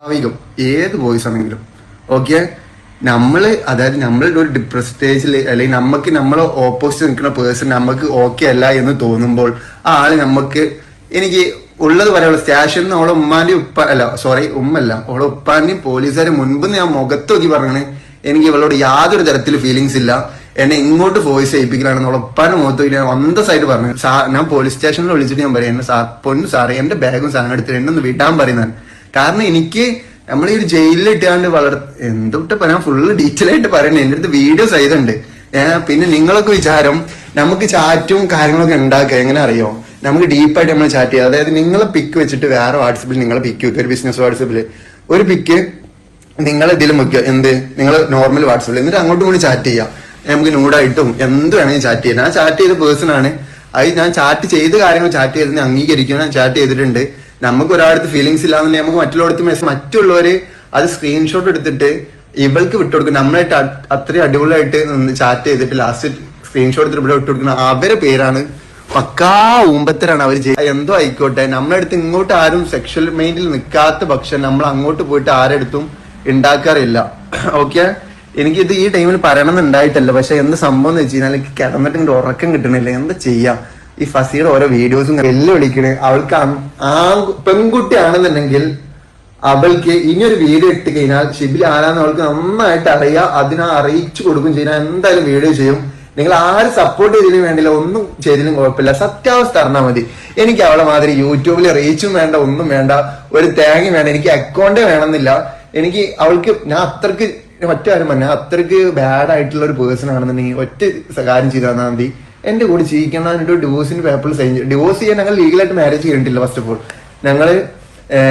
സ്വാഭാവികം. ഏത് വോയിസ് ആണെങ്കിലും. ഓക്കെ നമ്മൾ അതായത് നമ്മളുടെ ഒരു ഡിപ്രസ് സ്റ്റേജിൽ അല്ലെങ്കിൽ നമുക്ക് നമ്മളെ ഓപ്പോസിറ്റ് നിൽക്കുന്ന പേഴ്സൺ നമുക്ക് ഓക്കെ അല്ല എന്ന് തോന്നുമ്പോൾ ആ ആൾ നമുക്ക് എനിക്ക് ഉള്ളത് പറയാനുള്ള സ്റ്റേഷനിൽ നിന്ന് അവളെ ഉമ്മാന്റെ ഉപ്പ അല്ല സോറി ഉമ്മല്ല. അവളെ ഉപ്പാന്റെയും പോലീസുകാരെ മുൻപ് ഞാൻ മുഖത്ത് നോക്കി പറഞ്ഞു എനിക്ക് ഇവളോട് യാതൊരു തരത്തിൽ ഫീലിങ്സ് ഇല്ല. എന്നെ ഇങ്ങോട്ട് വോയിസ് ചെയ്യിപ്പിക്കലാണെന്ന് അവളെ ഉപ്പാന്റെ മുഖത്ത് ഞാൻ അന്തസ്സായിട്ട് പറഞ്ഞു. സാർ ഞാൻ പോലീസ് സ്റ്റേഷനിൽ വിളിച്ചിട്ട് ഞാൻ പറയാം സാർ പൊന്നു സാറേ എന്റെ ബാഗും സാധനം എടുത്തിട്ട് എന്നെ ഒന്ന് വിടാൻ പറയുന്നതാണ്. കാരണം എനിക്ക് നമ്മൾ ഈ ഒരു ജയിലിൽ ഇട്ടാണ്ട് വളർ എന്തൊട്ട് പറയാം ഫുള്ള് ഡീറ്റെയിൽ ആയിട്ട് പറയണേ. എന്റെ അടുത്ത് വീഡിയോ സഹിതമുണ്ട് പിന്നെ നിങ്ങളൊക്കെ വിചാരം നമുക്ക് ചാറ്റും കാര്യങ്ങളൊക്കെ ഉണ്ടാക്കുക. എങ്ങനെ അറിയോ? നമുക്ക് ഡീപ്പായിട്ട് നമ്മൾ ചാറ്റ് ചെയ്യാം. അതായത് നിങ്ങളെ പിക്ക് വെച്ചിട്ട് വേറെ വാട്സപ്പിൽ നിങ്ങളെ പിക്ക് വെക്കുക. ഒരു ബിസിനസ് വാട്സപ്പിൽ ഒരു പിക്ക് നിങ്ങൾ ഇതിലും വെക്കുക എന്ത്? നിങ്ങൾ നോർമൽ വാട്സപ്പിൽ എന്നിട്ട് അങ്ങോട്ടും കൂടി ചാറ്റ് ചെയ്യാം. നമുക്ക് നൂഡായിട്ടും എന്ത് വേണമെങ്കിലും ചാറ്റ് ചെയ്യാം. ഞാൻ ചാറ്റ് ചെയ്ത പേഴ്സൺ ആണ്. അത് ഞാൻ ചാറ്റ് ചെയ്ത കാര്യങ്ങൾ ചാറ്റ് ചെയ്തതിന് അംഗീകരിക്കണം ഞാൻ ചാറ്റ് ചെയ്തിട്ടുണ്ട്. നമുക്ക് ഒരാളടുത്ത് ഫീലിങ്സ് ഇല്ലാന്നുണ്ടെങ്കിൽ നമുക്ക് മറ്റുള്ളവർക്ക് മെസ്സേജ് മറ്റുള്ളവര് അത് സ്ക്രീൻഷോട്ട് എടുത്തിട്ട് ഇവൾക്ക് വിട്ടുകൊടുക്കും നമ്മളായിട്ട് അത്രയും അടിപൊളിയായിട്ട് ചാറ്റ് ചെയ്തിട്ട് ലാസ്റ്റ് സ്ക്രീൻഷോട്ട് എടുത്തിട്ട് ഇവിടെ വിട്ടുകൊടുക്കുന്ന അവരെ പേരാണ് പക്കാ ഊമ്പത്തരാണ് അവർ എന്തോ ആയിക്കോട്ടെ. നമ്മളെ അടുത്ത് ഇങ്ങോട്ട് ആരും സെക്ഷൽ മൈൻഡിൽ നിൽക്കാത്ത പക്ഷം നമ്മൾ അങ്ങോട്ട് പോയിട്ട് ആരെടുത്തും ഉണ്ടാക്കാറില്ല ഓക്കെ എനിക്കിത് ഈ ടൈമിൽ പറയണമെന്നുണ്ടായിട്ടല്ല. പക്ഷെ എന്ത് സംഭവം എന്ന് വെച്ച് കഴിഞ്ഞാൽ എനിക്ക് കിടന്നിട്ട് ഉറക്കം കിട്ടണില്ല. എന്താ ചെയ്യാം? ഈ ഫസിയുടെ ഓരോ വീഡിയോസും വെല്ലുവിളിക്കണ്. അവൾക്ക് ആ പെൺകുട്ടിയാണെന്നുണ്ടെങ്കിൽ അവൾക്ക് ഇനിയൊരു വീഡിയോ ഇട്ട് കഴിഞ്ഞാൽ ഷിബിൽ ആരാന്ന് അവൾക്ക് നന്നായിട്ട് അറിയാം. അതിനെ അറിയിച്ചു കൊടുക്കും ചെയ്യുന്ന എന്തായാലും വീഡിയോ ചെയ്യും. നിങ്ങൾ ആര് സപ്പോർട്ട് ചെയ്തതിനും വേണ്ടില്ല ഒന്നും ചെയ്തതിനും കുഴപ്പമില്ല. സത്യാവസ്ഥ അറിഞ്ഞാൽ മതി. എനിക്ക് അവളെ മാതിരി യൂട്യൂബിൽ റീച്ചും വേണ്ട ഒന്നും വേണ്ട. ഒരു തേങ്ങയും വേണ്ട. എനിക്ക് അക്കൗണ്ടേ വേണമെന്നില്ല. എനിക്ക് അവൾക്ക് ഞാൻ അത്രയ്ക്ക് മറ്റാരും പറഞ്ഞ അത്രയ്ക്ക് ബാഡ് ആയിട്ടുള്ള ഒരു പേഴ്സൺ ആണെന്നുണ്ടെങ്കിൽ ഒറ്റ കാര്യം ചെയ്താൽ മതി. എന്റെ കൂടെ ജീവിക്കണം എന്നിട്ട് ഡിവോഴ്സിന് പേപ്പറിൽ സൈൻ ഡിവോഴ്സ് ചെയ്യാൻ ഞങ്ങൾ ലീഗലായിട്ട് മാരേജ് ചെയ്തിട്ടില്ല ഫസ്റ്റ് ഓഫ് ഓൾ ഞങ്ങൾ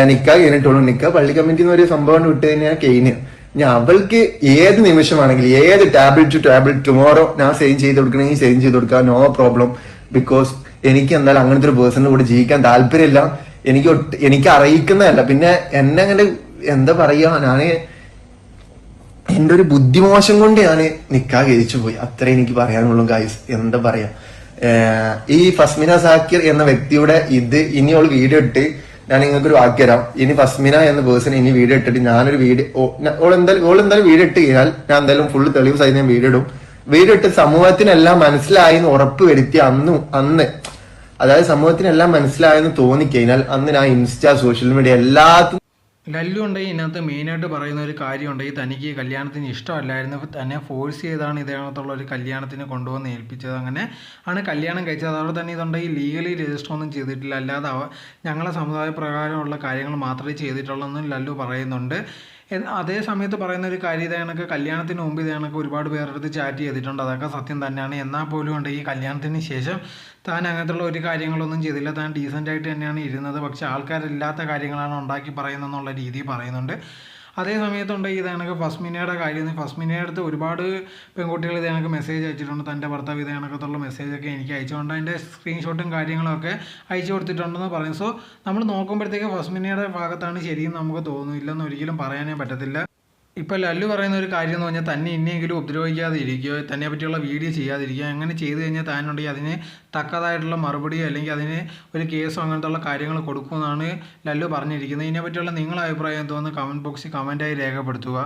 നിക്കാ കഴിഞ്ഞിട്ടുള്ളൂ. നിക്കാ പള്ളി കമ്മിറ്റി ഒരു സംഭവം വിട്ട് കഴിഞ്ഞാൽ കഴിഞ്ഞ്. ഞാൻ അവൾക്ക് ഏത് നിമിഷമാണെങ്കിലും ഏത് ടാബ്ലറ്റ് ടു ടാബ്ലറ്റ് ടുമോറോ ഞാൻ സെയിൻ ചെയ്ത് കൊടുക്കണമെങ്കിൽ സെയിൻ ചെയ്ത് കൊടുക്കാം. നോ പ്രോബ്ലം ബിക്കോസ് എനിക്ക് എന്തായാലും അങ്ങനത്തെ ഒരു പേഴ്സണിന്റെ കൂടെ ജീവിക്കാൻ താല്പര്യമില്ല. എനിക്ക് എനിക്ക് അറിയിക്കുന്നതല്ല. പിന്നെ എന്നെ അങ്ങനെ എന്താ പറയുക ഞാൻ എന്റെ ഒരു ബുദ്ധിമോശം കൊണ്ട് ഞാൻ നിക്കാ ഗതിച്ചു പോയി. അത്ര എനിക്ക് പറയാനുള്ളൂ ഗായ്സ് എന്താ പറയാ? ഈ ഫസ്മിന സാക്കിർ എന്ന വ്യക്തിയുടെ ഇത് ഇനി അവൾ വീഡിയോ ഇട്ട് ഞാൻ നിങ്ങൾക്ക് ഒരു വാക്ക് തരാം. ഇനി ഫസ്മിന എന്ന പേഴ്സൺ ഇനി വീഡിയോ ഇട്ടിട്ട് ഞാനൊരു വീഡിയോ ഓൾ എന്തായാലും ഓൾ എന്തായാലും വീഡിയോ ഇട്ട് കഴിഞ്ഞാൽ ഞാൻ എന്തായാലും ഫുള്ള് തെളിവ് സഹിതം ഞാൻ വീഡിയോ ഇടും. വീഡിയോ ഇട്ട് സമൂഹത്തിനെല്ലാം മനസ്സിലായി എന്ന് ഉറപ്പ് വരുത്തി അന്ന് അന്ന്. അതായത് സമൂഹത്തിനെല്ലാം മനസ്സിലായെന്ന് തോന്നിക്കഴിഞ്ഞാൽ അന്ന് ഞാൻ ഇൻസ്റ്റ സോഷ്യൽ മീഡിയ എല്ലാത്തും ലല്ലു ഉണ്ടെങ്കിൽ ഇതിനകത്ത് മെയിനായിട്ട് പറയുന്ന ഒരു കാര്യമുണ്ടെങ്കിൽ തനിക്ക് ഈ കല്യാണത്തിന് ഇഷ്ടമല്ലായിരുന്നു തന്നെ ഫോഴ്സ് ചെയ്താണ് ഇതിനകത്തുള്ള ഒരു കല്യാണത്തിന് കൊണ്ടുവന്ന് ഏൽപ്പിച്ചത്. അങ്ങനെ ആണ് കല്യാണം കഴിച്ചത്. അതോടെ തന്നെ ഇതുണ്ടെങ്കിൽ ലീഗലി രജിസ്റ്റർ ഒന്നും ചെയ്തിട്ടില്ല. അല്ലാതെ ഞങ്ങളെ സമുദായ പ്രകാരമുള്ള കാര്യങ്ങൾ മാത്രമേ ചെയ്തിട്ടുള്ളൂ എന്നും ലല്ലു പറയുന്നുണ്ട്. അതേ സമയത്ത് പറയുന്ന ഒരു കാര്യം ഇത് കല്യാണത്തിന് മുമ്പ് ഇത് ഒരുപാട് പേരുടെ അടുത്ത് ചാറ്റ് ചെയ്തിട്ടുണ്ട്. അതൊക്കെ സത്യം തന്നെയാണ്. എന്നാൽ പോലും ഉണ്ടെങ്കിൽ കല്യാണത്തിന് ശേഷം താൻ അങ്ങനത്തുള്ള ഒരു കാര്യങ്ങളൊന്നും ചെയ്തില്ല. താൻ ഡീസന്റ് ആയിട്ട് തന്നെയാണ് ഇരുന്നത്. പക്ഷേ ആൾക്കാരില്ലാത്ത കാര്യങ്ങളാണ് ഉണ്ടാക്കി പറയുന്നതെന്നുള്ള രീതി പറയുന്നുണ്ട്. അതേ സമയത്തുണ്ട് ഇത് കണക്ക് ഫസ്മിനയുടെ കാര്യം. ഫസ്മിനയുടെ അടുത്ത് ഒരുപാട് പെൺകുട്ടികൾ ഇത് കണക്ക് മെസ്സേജ് അയച്ചിട്ടുണ്ട്. തന്റെ ഭർത്താവ് ഇത് കണക്കത്തുള്ള മെസ്സേജൊക്കെ എനിക്ക് അയച്ചുകൊണ്ട് അതിന്റെ സ്ക്രീൻഷോട്ടും കാര്യങ്ങളൊക്കെ അയച്ചു കൊടുത്തിട്ടുണ്ടെന്ന് പറയും സോ നമ്മൾ നോക്കുമ്പോഴത്തേക്ക് ഫസ്മിനയുടെ ഭാഗത്താണ് ശരിയെന്ന് നമുക്ക് തോന്നുന്നില്ലെന്ന് ഒരിക്കലും പറയാനേ പറ്റത്തില്ല. ഇപ്പോൾ ലല്ലു പറയുന്ന ഒരു കാര്യം എന്ന് പറഞ്ഞാൽ തന്നെ ഇനിയെങ്കിലും ഉപദ്രവിക്കാതെ ഇരിക്കുകയോ തന്നെ പറ്റിയുള്ള വീഡിയോ ചെയ്യാതിരിക്കുക അങ്ങനെ ചെയ്തു കഴിഞ്ഞാൽ താനുണ്ടെങ്കിൽ അതിന് തക്കതായിട്ടുള്ള മറുപടിയോ അല്ലെങ്കിൽ അതിന് ഒരു കേസോ അങ്ങനത്തെ ഉള്ള കാര്യങ്ങൾ കൊടുക്കുമെന്നാണ് ലല്ലു പറഞ്ഞിരിക്കുന്നത്. ഇതിനെപ്പറ്റിയുള്ള നിങ്ങളുടെ അഭിപ്രായം എന്തോന്ന് കമന്റ് ബോക്സിൽ കമന്റായി രേഖപ്പെടുത്തുക.